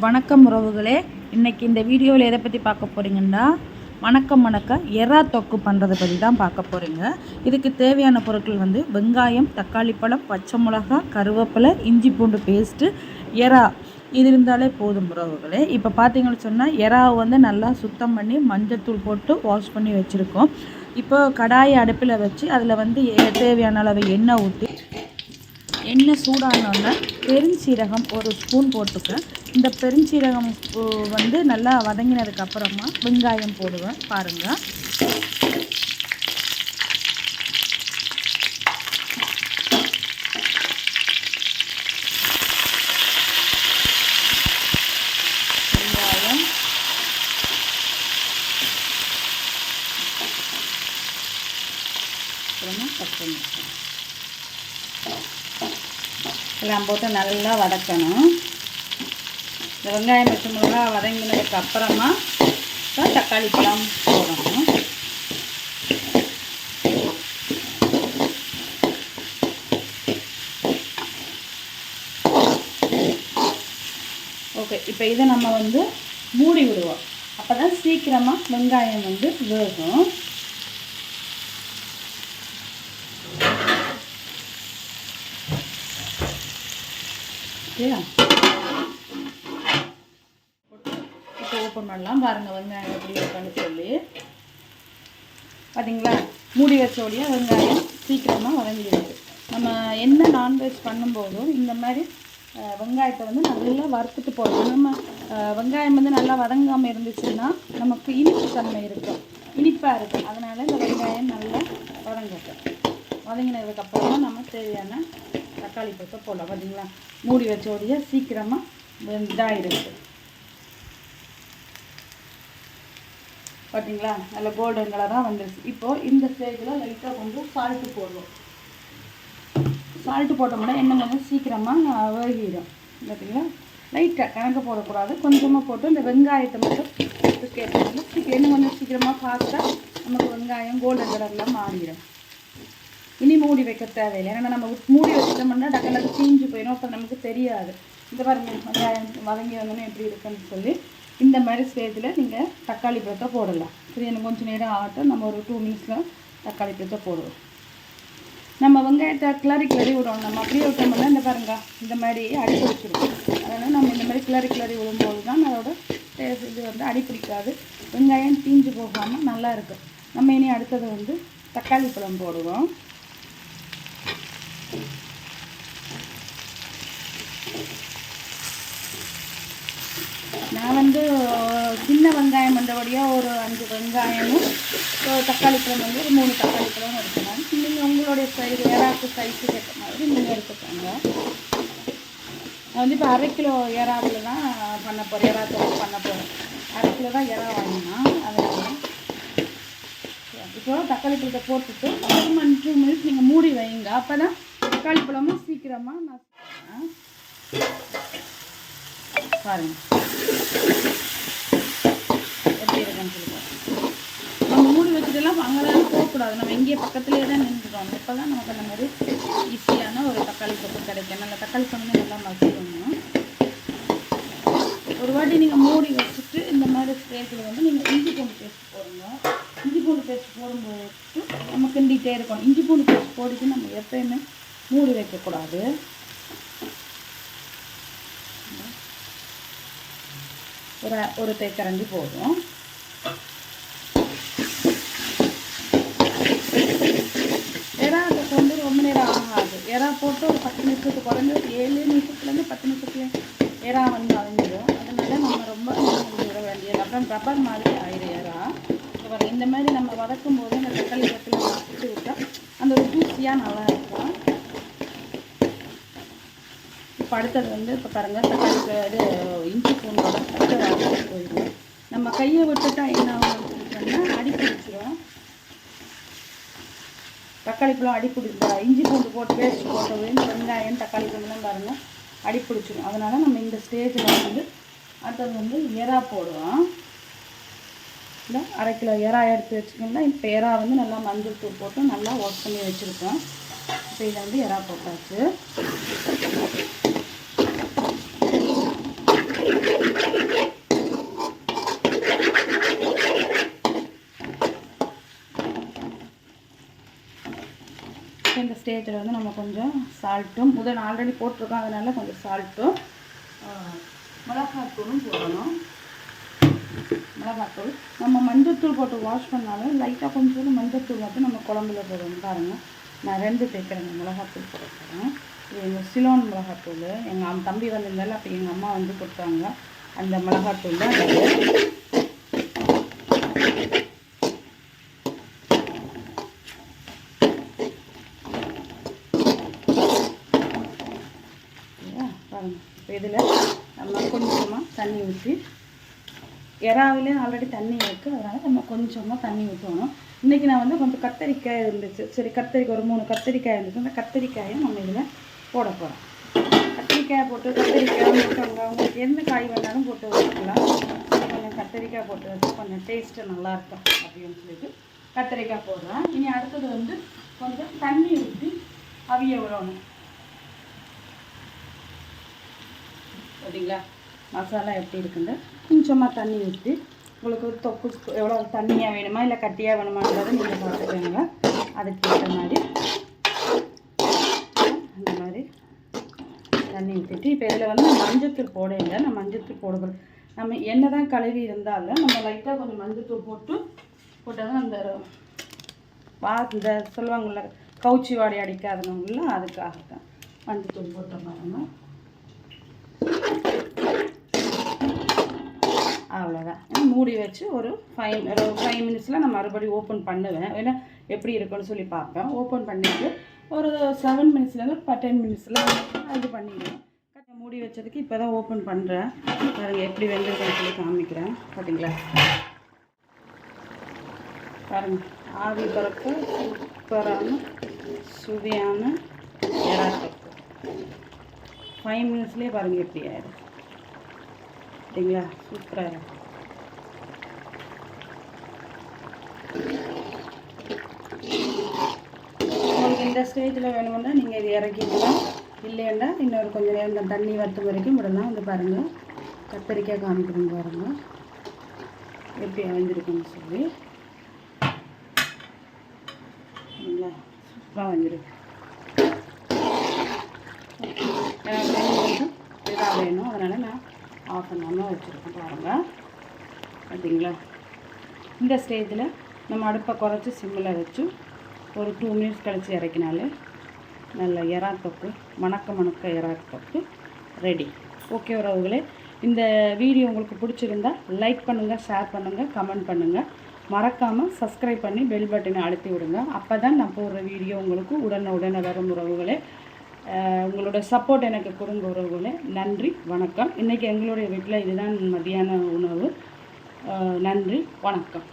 வணக்கம் உறவுகளே. இன்றைக்கி இந்த வீடியோவில் எதை பற்றி பார்க்க போகிறீங்கன்னா வணக்கம் வணக்கம் எறா தொக்கு பண்ணுறதை பற்றி தான் பார்க்க போகிறீங்க இதுக்கு தேவையான பொருட்கள் வந்து வெங்காயம் தக்காளி பழம் பச்சை மிளகா கருவேப்பிலை இஞ்சி பூண்டு பேஸ்ட்டு எறா. இது இருந்தாலே போதும் உறவுகளே. இப்போ பார்த்தீங்கன்னு சொன்னால் எறாவை வந்து நல்லா சுத்தம் பண்ணி மஞ்சத்தூள் போட்டு வாஷ் பண்ணி வச்சுருக்கோம். இப்போ கடாயை அடுப்பில் வச்சு அதில் வந்து எ- தேவையான அளவு எண்ணெய் ஊற்றி எண்ணெய் சூடானோடனே பெருஞ்சீரகம் ஒரு ஸ்பூன் போட்டுக்க. இந்த பெருஞ்சீரகம் வந்து நல்லா வதங்கினதுக்கு அப்புறமா வெங்காயம் போடுவேன் பாருங்கள் வெங்காயம். எல்லாம் போட்டு நல்லா வதக்கணும். இந்த வெங்காயம் பச்சை மிளகா வதங்கினதுக்கு அப்புறமா தான் தக்காளி பழம் போடணும். ஓகே இப்போ இதை நம்ம வந்து மூடி விடுவோம். அப்போ தான் சீக்கிரமாக வெங்காயம் வந்து வேகும். இல்லையா இப்போ ஓப்பன் பண்ணலாம். பாருங்கள் வெங்காயம் எப்படி இருக்கான்னு சொல்லி. பார்த்தீங்களா மூடி வச்சோடைய வெங்காயம் சீக்கிரமாக வதங்கிடுது. நம்ம என்ன நான்வெஜ் பண்ணும்போதும் இந்த மாதிரி வெங்காயத்தை வந்து நல்லா வறுத்துட்டு போடணும். நம்ம வெங்காயம் வந்து நல்லா வதங்காமல் இருந்துச்சுன்னா நமக்கு இனிப்பு தன்மை இருக்கும். இனிப்பாக இருக்கும். அதனால் இந்த வெங்காயம் நல்லா வதங்கட்டும் வதங்கினதுக்கப்புறமா நம்ம தேவையான தக்காளி போட்டு போடலாம். பார்த்தீங்களா மூடி வச்சோடைய சீக்கிரமாக இதாகிருக்கு பார்த்தீங்களா நல்ல கோல்டன் கலராக வந்துருச்சு. இப்போது இந்த ஸ்டேஜில் லைட்டாக கொஞ்சம் சால்ட்டு போடுவோம். சால்ட்டு போட்டோம்னா என்ன கொஞ்சம் சீக்கிரமாக வேகிடும் பார்த்தீங்களா லைட்டாக கணக்கு போடக்கூடாது. கொஞ்சமாக போட்டு இந்த வெங்காயத்தை மட்டும் கேட்டோம்னா என்ன கொஞ்சம் சீக்கிரமாக ஃபாஸ்ட்டாக நமக்கு வெங்காயம் கோல்டன் கலரில் மாறிடும். இனி மூடி வைக்க தேவையில்லை. ஏன்னா நம்ம மூடி வச்சிட்டோம்னா டக்குனு தீஞ்சு போயிடும். அப்போ நமக்கு தெரியாது. இந்த பாருங்க வெங்காயம் வதங்கி வந்தோன்னே எப்படி இருக்குன்னு சொல்லி இந்த மாதிரி ஸ்டேஜில் நீங்கள் தக்காளி பழத்தை போடலாம். சரி எனக்கு கொஞ்சம் நேரம் ஆகட்டும். நம்ம ஒரு டூ மினிட்ஸில் தக்காளி பழத்தை போடுவோம். நம்ம வெங்காயத்தை கிளறி கிளறி விடுவோம் நம்ம அப்படியே விட்டோம்னா இந்த பாருங்க இந்த மாதிரி அடி பிடிச்சிடும் அதனால் நம்ம இந்த மாதிரி கிளறி கிளறி விடும்போது தான் அதோட இது வந்து அடி பிடிக்காது. வெங்காயம் தீஞ்சு போகாமல் நல்லா இருக்கும். நம்ம இனி அடுத்தது வந்து தக்காளி பழம் போடுவோம். நான் வந்து சின்ன வெங்காயம் வந்தபடியாக ஒரு அஞ்சு வெங்காயமும் தக்காளி பழம் வந்து ஒரு மூணு தக்காளி பழம் எடுக்கலாம் நீங்கள் உங்களுடைய சைஸ் ஏறாக்கு சைஸுக்கு ஏற்ற மாதிரி நீங்கள் எடுத்துக்கோங்க. நான் வந்து இப்போ அரை கிலோ ஏறாவில் தான் பண்ண போகிறேன் ஏறா பண்ண போகிறேன் அரை கிலோ தான் ஏறா வாங்கினா அதை இப்போ தக்காளி பழத்தை போட்டுட்டு ஒரு மணி டூ மினிட்ஸ் நீங்கள் மூடி வைங்க. அப்போ தான் தக்காளி பழமும் சீக்கிரமாக நான் பாருங்க. எப்படி இருக்குன்னு சொல்லி பாருங்க. நம்ம மூடி வச்சுட்டுலாம் அங்கெல்லாம் போகக்கூடாது. நம்ம இங்கேயே பக்கத்துலேயே தான் நின்றுடும் இப்போ தான் நமக்கு அந்த மாதிரி ஈஸியான ஒரு தக்காளி தொக்கு கிடைக்கும். நல்ல தக்காளி சொன்னது நல்லா மசிக்கணும். ஒரு வாட்டி நீங்கள் மூடி வச்சுட்டு இந்த மாதிரி ஸ்டேஜில் வந்து நீங்கள் இஞ்சி பூண்டு பேஸ்ட் போடுங்க. இஞ்சி பூண்டு பேஸ்ட் போடும்போது நம்ம கிண்டிகிட்டே இருக்கணும் இஞ்சி பூண்டு பேஸ்ட் போட்டுட்டு நம்ம எப்பயுமே மூடி வைக்கக்கூடாது. ஒரு ஒரு தேக்கரண்டி போதும். எறா அதுக்கு வந்து ரொம்ப நேரம் ஆகாது. எறா போட்டு ஒரு பத்து நிமிஷத்துக்கு குறைஞ்சி ஒரு ஏழு நிமிஷத்துலேருந்து பத்து நிமிஷத்துல எறா வந்து அழிஞ்சிடும். அதனால நம்ம ரொம்ப விட வேண்டியது. அப்புறம் ரப்பர் மாதிரி ஆயிடும் எறா. இந்த மாதிரி நம்ம வதக்கும் போது இந்த தக்காளி பத்தில் வதக்கி விட்டால் அந்த ஒரு ஜூஸியாக நல்லா இருக்கும் இப்போ அடுத்தது வந்து இப்போ பாருங்கள் தக்காளி இது இஞ்சி பூண்டோட பச்சை போயிடும் நம்ம கையை விட்டுட்டா என்ன ஆகும் சொன்னால் அடி பிடிச்சிரும். தக்காளி பழம் அடி பிடிச்சா இஞ்சி பூண்டு போட்டு பேஸ்ட் போட்டது வெங்காயம் தக்காளி பழம்லாம் பாருங்கள் அடி பிடிச்சிரும். அதனால் நம்ம இந்த ஸ்டேஜில் வந்து அடுத்தது வந்து எறா போடுவோம் இல்லை அரை கிலோ எறா எடுத்து வச்சுக்கோங்கன்னா இப்போ எறா வந்து நல்லா மஞ்சள் தூள் போட்டு நல்லா ஒர்க் பண்ணி வச்சுருக்கோம். இப்போ இதை வந்து எறா போட்டாச்சு. ஸ்டேஜில் வந்து நம்ம கொஞ்சம் சால்ட்டும் முதல் ஆல்ரெடி போட்டிருக்கோம் அதனால் கொஞ்சம் சால்ட்டும் மிளகாத்தூளும் போடணும். மிளகாத்தூள். நம்ம மஞ்சத்தூள் போட்டு வாஷ் பண்ணாலும் லைட்டாக கொஞ்சம் மஞ்சத்தூள் மட்டும் நம்ம குழம்புல போடணும் பாருங்கள் நான் ரெண்டு தேய்க்கிறேங்க மிளகாத்தூள் போட போகிறேன் இது எங்கள் சிலோன் மிளகாத்தூள். எங்கள் தம்பி வந்திருந்தால அப்போ எங்கள் அம்மா வந்து கொடுத்தாங்க. அந்த மிளகாத்தூள் தான் இது. சரியா? பாருங்க இப்போ இதில் நம்ம கொஞ்சமாக தண்ணி ஊற்றி இறாவிலே ஆல்ரெடி தண்ணி இருக்குது. அதனால் நம்ம கொஞ்சமாக தண்ணி ஊற்றணும். இன்றைக்கி நான் வந்து கொஞ்சம் கத்தரிக்காய் இருந்துச்சு. சரி கத்தரிக்காய் ஒரு மூணு கத்தரிக்காய் இருந்துச்சு. அந்த கத்தரிக்காயை நம்ம இதில் போட போகிறோம். கத்திரிக்காய் போட்டு கத்திரிக்காய் முருங்கக்காய் உங்களுக்கு எந்த காய் வேணாலும் போட்டு வச்சுக்கலாம். கொஞ்சம் கத்திரிக்காய் போட்டு வச்சு கொஞ்சம் டேஸ்ட்டு நல்லாயிருக்கும் அப்படின்னு சொல்லிட்டு கத்திரிக்காய் போடுறேன். இனி அடுத்தது வந்து கொஞ்சம் தண்ணி ஊற்றி அவிய விடணும். சரிங்களா? மசாலா எப்படி இருக்குன்னு கொஞ்சமாக தண்ணி ஊற்றி உங்களுக்கு தொக்கு எவ்வளோ தண்ணியாக வேணுமா இல்லை கட்டியாக வேணுமான்றதை நீங்கள் பார்த்துக்கோங்க. அதுக்கு ஏற்ற மாதிரி அந்த மாதிரி தண்ணி ஊற்றிட்டு இப்போ இதில் வந்து மஞ்சத்தூள் போட இல்லை நான் மஞ்சத்தூள் போட நம்ம என்ன தான் கழுவி இருந்தாலும் நம்ம லைட்டாக கொஞ்சம் மஞ்சத்தூள் போட்டு போட்டால் தான் அந்த வா இந்த சொல்லுவாங்கள்ல கவுச்சி வாடை அடிக்காதவங்கள அதுக்காக தான் மஞ்சத்தூள் போட்ட மாதிரி அவ்வளோதான் மூடி வச்சு ஒரு ஃபைவ் ஒரு ஃபைவ் மினிட்ஸில் நான் மறுபடியும் ஓப்பன் பண்ணுவேன். ஏன்னா எப்படி இருக்குன்னு சொல்லி பார்ப்பேன். ஓப்பன் பண்ணிவிட்டு ஒரு செவன் மினிட்ஸ்லேருந்து இப்போ டென் மினிட்ஸில் இது பண்ணிடுவேன். மூடி வச்சதுக்கு இப்போ தான் ஓப்பன் பண்ணுறேன் பாருங்கள் எப்படி வெந்திருக்குன்னு சொல்லி காமிக்கிறேன். பார்த்தீங்களா பாருங்கள் ஆவி பறக்க சூப்பரான சுவையான எறாத்தப்பு ஃபைவ் மினிட்ஸ்லேயே பாருங்கள் எப்படி ஆயிடும் சரிங்களா? சூப்பராக உங்களுக்கு இந்த ஸ்டேஜில் வேணும்னா நீங்கள் இது இறக்கிக்கலாம். இல்லைன்னா இன்னொரு கொஞ்சம் நேரம் இந்த தண்ணி வற்ற வரைக்கும் விடலாம். வந்து பாருங்கள் கத்தரிக்காய் காமிக்கணும் பாருங்கள் எப்படி அமைஞ்சிருக்குன்னு சொல்லி. சரிங்களா? சூப்பராக வந்துருக்கு எனக்கு கொஞ்சம் இதாக வேணும். அதனால் நான் ஆஃப் பண்ணாமல் வச்சுருக்கேன் பாருங்கள் பார்த்தீங்களா இந்த ஸ்டேஜில் நம்ம அடுப்பை குறைச்சி சிம்மில் வச்சு ஒரு டூ மினிட்ஸ் கழித்து இறக்கினாலே நல்ல எறா தொக்கு மணக்க மணக்க எறா தொக்கு ரெடி ஓகே உறவுகளே இந்த வீடியோ உங்களுக்கு பிடிச்சிருந்தா லைக் பண்ணுங்கள் ஷேர் பண்ணுங்கள் கமெண்ட் பண்ணுங்கள் மறக்காமல் சப்ஸ்கிரைப் பண்ணி பெல் பட்டனை அழுத்தி விடுங்க. அப்போ தான் நான் போடுற வீடியோ உங்களுக்கு உடனே உடனே வரும் உறவுகளே. உங்களோட சப்போர்ட் எனக்கு கொடுங்க உறவுகளே. நன்றி வணக்கம். இன்றைக்கி எங்களுடைய வீட்டில் இதுதான் மதியான உணவு. நன்றி வணக்கம்.